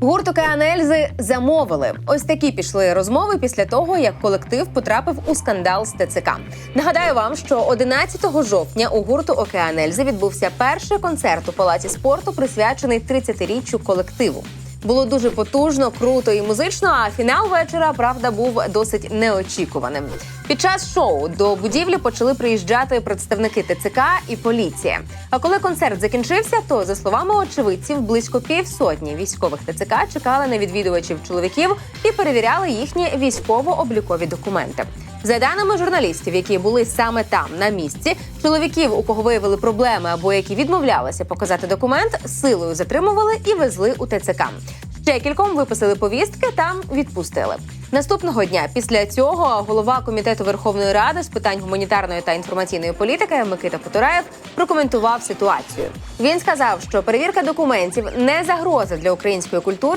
Гурт «Океан Ельзи» замовили. Ось такі пішли розмови після того, як колектив потрапив у скандал з ТЦК. Нагадаю вам, що 11 жовтня у гурту «Океан Ельзи» відбувся перший концерт у палаці спорту, присвячений 30-річчю колективу. Було дуже потужно, круто і музично. А фінал вечора, правда, був досить неочікуваним. Під час шоу до будівлі почали приїжджати представники ТЦК і поліція. А коли концерт закінчився, то за словами очевидців, близько півсотні військових ТЦК чекали на відвідувачів чоловіків і перевіряли їхні військово-облікові документи. За даними журналістів, які були саме там на місці, чоловіків, у кого виявили проблеми або які відмовлялися показати документ, силою затримували і везли у ТЦК. Ще кільком виписали повістки, там відпустили. Наступного дня після цього голова комітету Верховної Ради з питань гуманітарної та інформаційної політики Микита Потураєв прокоментував ситуацію. Він сказав, що перевірка документів не загроза для української культури.